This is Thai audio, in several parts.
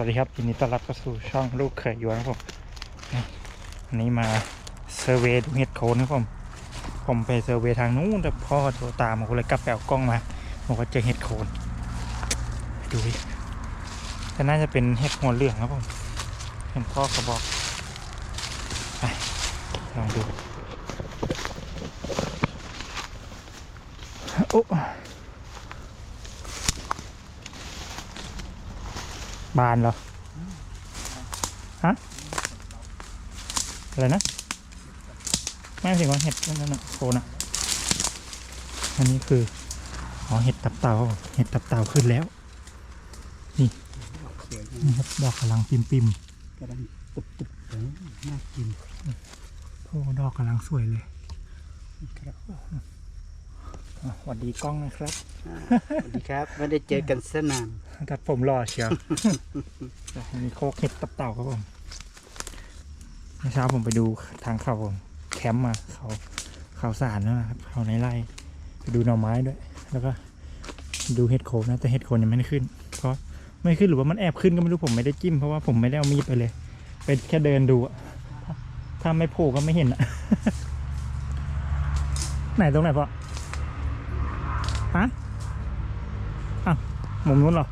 วัสดีครับยินดีต้อนรับเข้าสู่ช่องลูกเขยยวนครับผมนี่วันนี้มาเซอร์เวยดูเห็ดโคนครับผม ผมไปเซอร์เวยทางนู้นแต่พ่อโทรตามผมก็เลยกลับไปเอากล้องมาบอกว่าเจอเห็ดโคนไปดูดิแต่น่าจะเป็นเห็ดหัวเหลืองครับผมเห็นพ่อเขาบอกไปลองดูโอ้ บานเหรอ ฮะ อะไรนะ ไม่ถึงว่าเห็ดนั่นน่ะโคนอะอันนี้คือ อ๋อ เห็ดตับเต่า เห็ดตับเต่าขึ้นแล้วสวยนี่ครับดอกกำลังปิมปิมกำลังตุบตุบๆเออน่ากินๆโอ้ดอกกำลังสวยเลยครับอะ สวัสดีกล้องนะครับสวัสดีครับ ไม่ได้เจอกันสนานตัดผมรอเชียวอันนี้โคกเห็ดตับเต่าครับผมเมื่อเช้าผมไปดูทางเขาผมแคมป์มาเขาเขาสารนะครับเขาในไร่ไปดูหน่อไม้ด้วย แล้วก็ดูเห็ดโคนนะแต่เห็ดโคนยังไม่ได้ขึ้น เพราะไม่ขึ้นหรือว่ามันแอบขึ้นก็ไม่รู้ผมไม่ได้จิ้มเพราะว่าผมไม่ได้เอามีดไปเลย เป็นแค่เดินดูอะถ้าถ้าไม่โผล่ก็ไม่เห็นอะไหนตรงไหนพ่อ มุมนู้นเหรอ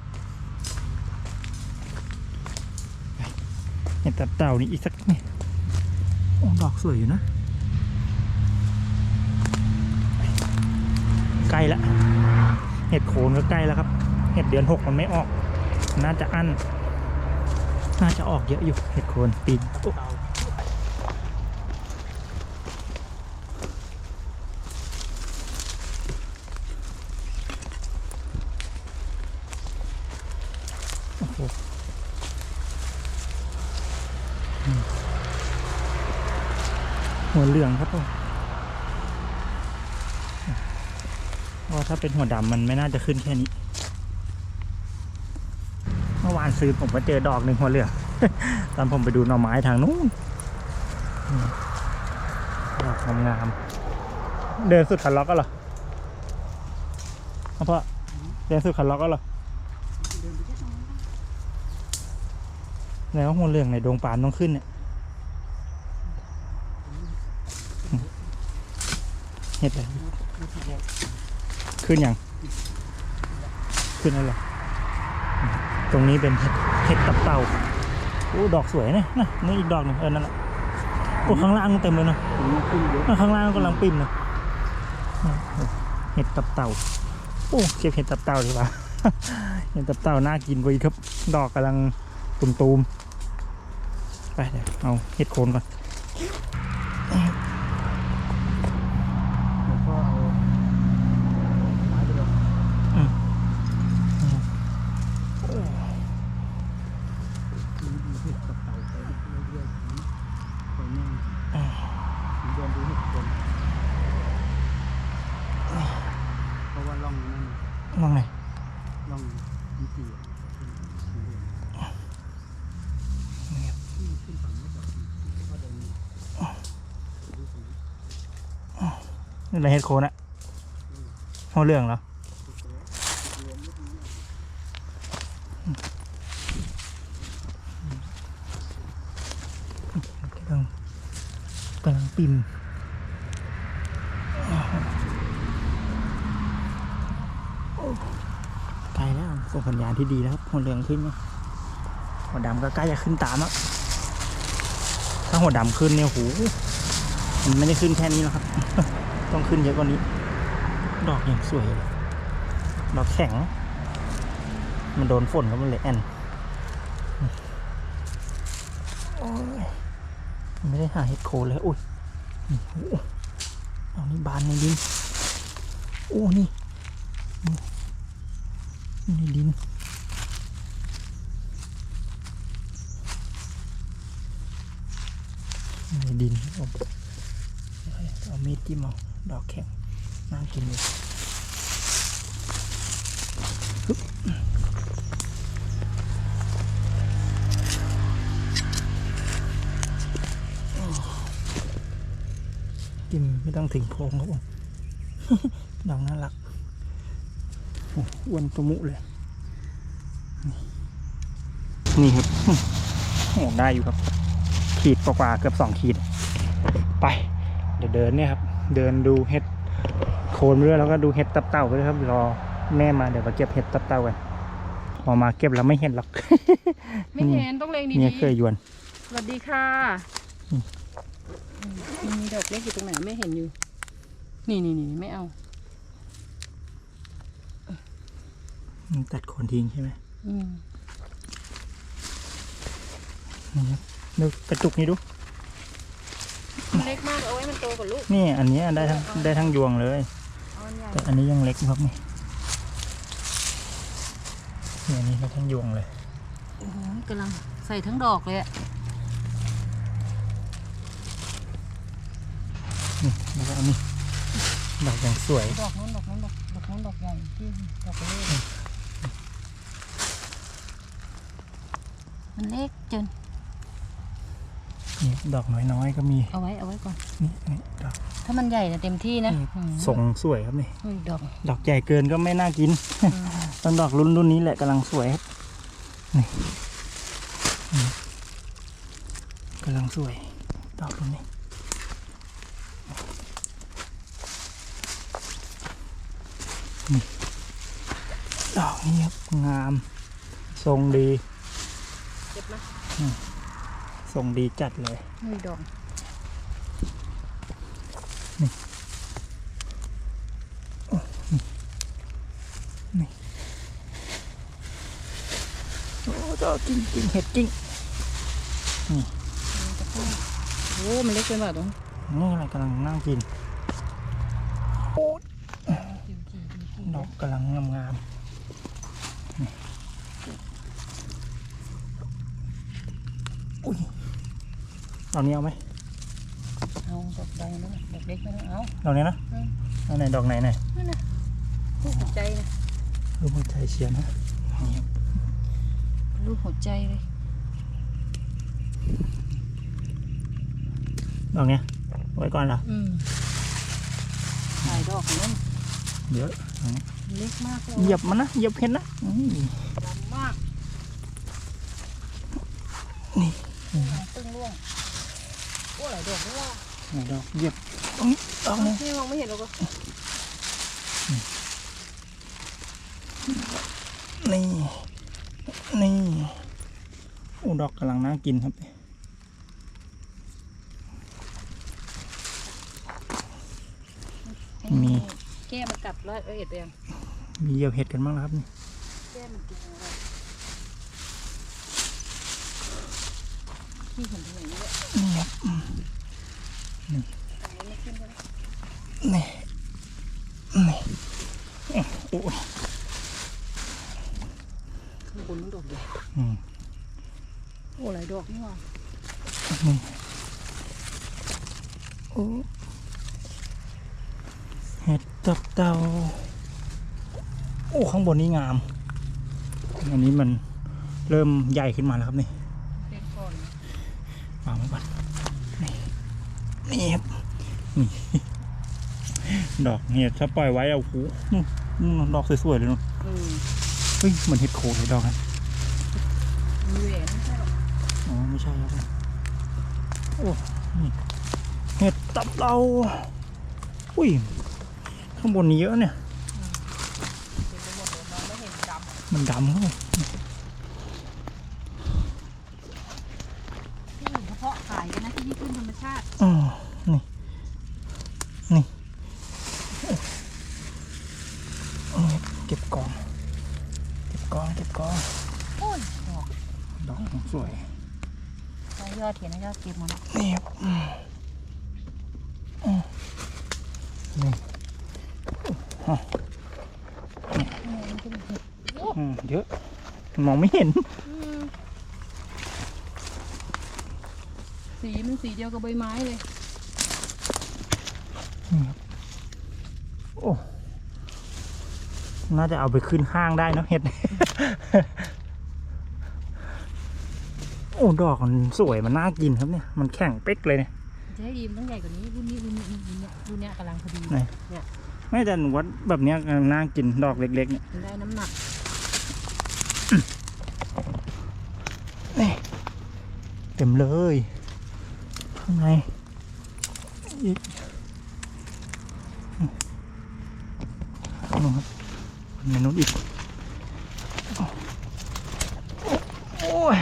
เห็ดตับเต่านี่อีกสักนี่โอ้ดอกสวยอยู่นะ ใกล้ละเห็ดโคนก็ใกล้แล้วครับ เห็ดเดือนหกมันไม่ออก น่าจะอั้น น่าจะออกเยอะอยู่เห็ดโคนปีนโอ้โอ้โหัวเหลืองครับผมว่าถ้าเป็นหัวดำมันไม่น่าจะขึ้นแค่นี้ เมื่อวานซื้อผมก็เจอดอกหนึ่งหัวเหลือง ตอนผมไปดูหน่อไม้ทางนู้นดอกงามๆเดินสุดขันล็อกก็เหรอเอาพ่อเดินสุดขันล็อกก็เหรอ แล้วหัวเหลืองในดวงปานต้องขึ้นเนี่ยเห็ดอะไรขึ้นยังขึ้นอะไรตรงนี้เป็นเห็ดเห็ดตับเต่าโอ้ดอกสวยนะนะนี่อีกดอกหนึ่งเออนั่นแหละโอ้ข้างล่างเต็มเลยนะข้างล่างกำลังปิ่มนะเห็ดตับเต่าโอ้เก็บเห็ดตับเต่าดีกว่าเห็ดตับเต่าน่ากินกว่าอีกครับ ดอกกำลังตุมๆ ไปเดี๋ยวเอาเห็ดโคนก่อน แล้วก็เอาไม้ไปลง อืม ดูเห็ดกับเต่าไปเรื่อยๆไปแม่งเดินดูเห็ดคนเพราะว่าร่องนั้น มองไหน ร่องนิติอะขึ้นฝั่งไม่ก่อนก็เดินดูฝั่งนี้ นี่อะไรเห็ดโคนอะหัวเหลืองเหรอกำลังกำลังปิ่มใกลแล้วส่งสัญญาณที่ดีแล้วครับหัวเหลืองขึ้นเนี่ยหัวดำก็ใกล้จะขึ้นตามแล้วถ้าหัวดำขึ้นเนี่ยโหมันไม่ได้ขึ้นแค่นี้แล้วครับ ต้องขึ้นเยอะกว่านี้ ดอกอย่างสวยเลยดอกแข็ง มันโดนฝนก็มันเลยแอนโอ้ยไม่ได้หาเห็ดโคนเลยอุ้ยนี่โอ้โหเอานี่บานในดินโอ้นี่ในดินในดินโอ้โหเอามีดจิ้มเอา ดอกแข็งน่ากินเลยฮึบจิ้มไม่ต้องถึงโพรงครับผมดอกน่ารักโอ้วนตัวมุเลย นี่ครับโอ้ได้อยู่ครับ ขีดกว่าเกือบสองขีด ไป เดี๋ยวเดินเนี่ยครับ เดินดูเห็ดโคนไปด้วยแล้วก็ดูเห็ดตับเต่าไปด้วยครับ รอแม่มาเดี๋ยวมาเก็บเห็ดตับเต่ากันพอมาเก็บแล้วไม่เห็นหรอก ไม่เห็นต้องเล็งดีเนี่ยเคยยวนๆสวัสดีค่ะอืมมีดอกเล็กอยู่ตรงไหนไม่เห็นอยู่ นี่นี่นี่ไม่เอามันตัดโคนทิ้งใช่ไหมอืมนี่ครับดูกระจุกนี้ดู มันเล็กมากเอาไว้มันโตกว่าลูกนี่อันนี้ได้ทั้งได้ทั้งยวงเลย เอาอันใหญ่แต่อันนี้ยังเล็กอยู่ครับนี่นี่อันนี้ได้ทั้งยวงเลย โอ้โหกำลังใส่ทั้งดอกเลยอะนี่แล้วก็อันนี้ดอกอย่างสวย ดอกนู้นดอกนู้นดอกดอกนู้นดอกใหญ่ที่ดอกไปเลยมันเล็กจน นี่ดอกน้อยๆก็มี เอาไว้เอาไว้ก่อน นี่นี่ดอกถ้ามันใหญ่นะเต็มที่นะนี่อืมทรงสวยครับนี่ อุ้ยดอกดอกใหญ่เกินก็ไม่น่ากิน ต้นดอกรุ่นรุ่นนี้แหละกำลังสวยครับ นี่นี่กำลังสวย ดอกรุ่นนี้ นี่ ดอกนี้ครับงาม ทรงดีเจ็บไหม ทรงดีจัดเลยอุ้ยดอกโอ้ดอกกิ้งกิ้งเห็ดกิ้งมันจะพุ่งโอ้มันเล็กเกินไปตรงนี่อะไรกำลังนั่งกินจิ๋วจิ๋วจิ๋วจิ๋วดอกกำลังงามงามๆนี่อุ้ย เอานี้เอาไหมเอาดอกใดนั่นน่ะดอกเล็กนั่นน่ะเอาดอกนี้นะอืมเอาไหนดอกไหนไหนนั่นน่ะรูปหัวใจนะรูปหัวใจเชียร์นะนี่ครับรูปหัวใจเลยดอกเนี้ยไว้ก่อนเหรออืมหลายดอกอยู่นั่นเดี๋ยวเล็กมากเลยเหยียบมันนะเหยียบเห็นนะอืมดำมาก นี่ตึ้งร่วง โอ้หลายดอกด้วยว่ะไหนดอกเหยียบตรงนี้ดอกนี้นี่มองไม่เห็นหรอกก็นี่ นี่โอ้ดอกกำลังน่ากินครับมีแก้มันกัดแล้วเอ็ดไปยังมีเหยียบเห็ดกันบ้างแล้วครับนี่แก้มันกินอะไรที่เห็ นตรงไหนเนี่ยนี่ครับอันนี้ไม่ขึ้นก็ได้นี่นี่โอ้ยข้างบนมันดอกใหญ่อืมโอ้หลายดอกนี่ว่ะนี่โอ้เห็ดตับเต่าโอ้ข้างบนนี่งาม อันนี้มันเริ่มใหญ่ขึ้นมาแล้วครับนี่ เด็กก่อน วางไว้ก่อนนี่ นี่ครับนี่ดอกเนี่ยถ้าปล่อยไว้เอาโอ้โหนู่นดอกสวยๆเลยนู่นอืมเฮ้ยเหมันเห็ดโคนเลยดอกนั้นมีแหวนไม่ใช่หรอกอ๋อไม่ใช่ครับโอ้นี่เห็ดตับเราอุ้ยข้างบนนี้เยอะเนี่ยเต็มไปหมดเลยมองไม่เห็นดำมันดำครับ ที่อื่นเฉพาะขายกันนะที่นี่ขึ้นธรรมชาติ อ๋อนี่ นี่นี่เก็บกอง เก็บกอง เก็บกอง โอ้ยดอกดอกสวยใช้ยอดเขียนนะยอดเก็บหมดแล้วนี่ครับอืมอืมนี่ฮะอืมเยอะมองไม่เห็น สีมันสีเดียวกับใบไม้เลยโอ้ น่าจะเอาไปขึ้นห้างได้เนอะเห็ด โอ้ดอกมันสวยมันน่ากินครับเนี่ยมันแข็งเป๊กเลยเนี่ยจะให้ดีมันต้องใหญ่กว่านี้รุ่นนี้รุ่นนี้รุ่นนี้รุ่นเนี้ยกำลังพอดีไหน เนี่ยไม่แต่หนูว่าแบบเนี้ยกำลังน่ากินดอกเล็กๆเนี่ยมันได้น้ำหนักเต็มเลยข้างในอีกข้างนู้นครับในนู้นอีก โอ้ย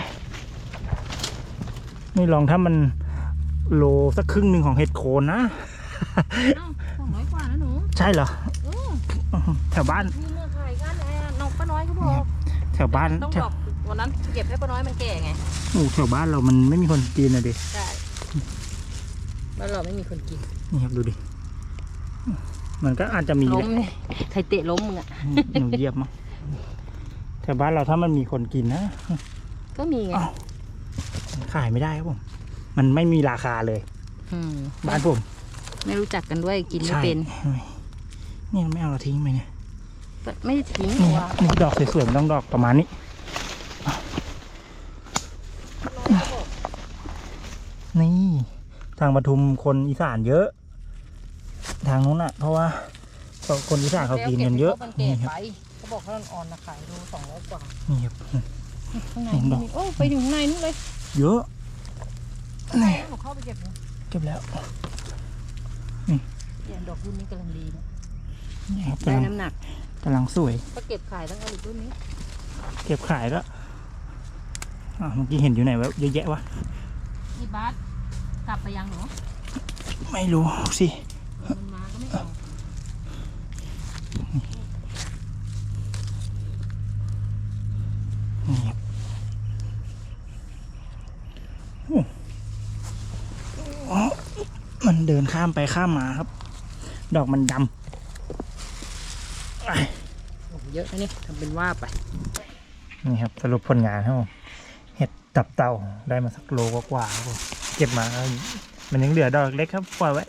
ไม่ลองถ้ามันโลสักครึ่งหนึ่งของเห็ดโคนนะเอ้าสองร้อยกว่านะหนูใช่เหรอเออแถวบ้านมีเมื่อขายกันแอร์น้องป้าน้อยเขาบอกแถวบ้านต้องแถดวอกวันนั้นเก็บให้ป้าน้อยมันแก่ไงโอ้แถวบ้านเรามันไม่มีคนกินนะดิใช่บ้านเราไม่มีคนกินนี่ครับดูดิมันก็อาจจะมีล้แหมละ เนี่ยใครเตะล้มมึงอะ หนูเหยียบมั้งแถวบ้านเราถ้ามันมีคนกินนะ ก็มีไงอ้าว ขายไม่ได้ครับผม มันไม่มีราคาเลย อืมบ้านผมไม่รู้จักกันด้วยกินไม่ใช่เป็นนี่ไม่เอาเราทิ้งไปเนี่ยไม่ได้ทิ้งนี่ว่านี่ดอกสวยๆมันต้องดอกประมาณนี้ นี่ ทางปทุมคนอีสานเยอะ ทางนู้นอะ เพราะว่าคนอีสานเขากินกันเยอะมันแก่นี่ครับไปเขาบอกเขาอ่อนๆนะขายดูสองร้อยกว่านี่ครับข้างในเห็นดอกมีโอ้ไปถึงข้างในนู่นเลย เยอะนี่หนูเข้าไปเก็บเลยเก็บแล้วเนี่ยดอกรุ่นนี้กำลังดีเนี่ยนี่ครับได้กำลังน้ำหนักกำลังสวย ก็เก็บขายตั้งแต่รุ่นนี้ เก็บขายแล้วอะเมื่อกี้เห็นอยู่ไหนวะเยอะแยะวะพี่บาสกลับไปยังหนูไม่รู้สิ มันมาก็ไม่ออก นี่ครับโอ้อ๋อมัน เดินข้ามไปข้ามมาครับ ดอกมันดำโอ้โหเยอะนะนี่ทำเป็นว่าไป นี่ครับสรุปผลงานครับผมเห็ดตับเต่าได้มาสักโลกว่าๆครับผมเก็บมาแล้วมันยังเหลือดอกเล็กครับปล่อยไว้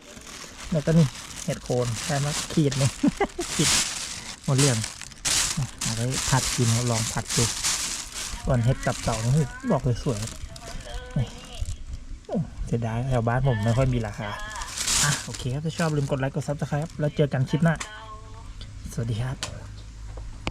แล้วก็นี่เห็ดโคนได้มาขีดหนึงขีดหมดเรื่องเอาไว้ผัดกินครับลองผัดดูส่วนเห็ดตับเต่านี่บอกเลยสวยครับนี่โอ้เสียดายแถวบ้านผมไม่ค่อยมีราคา อะโอเคครับถ้าชอบลืมกดไลค์กดซับสไครต์แล้วเจอกันคลิปหน้า สวัสดีครับ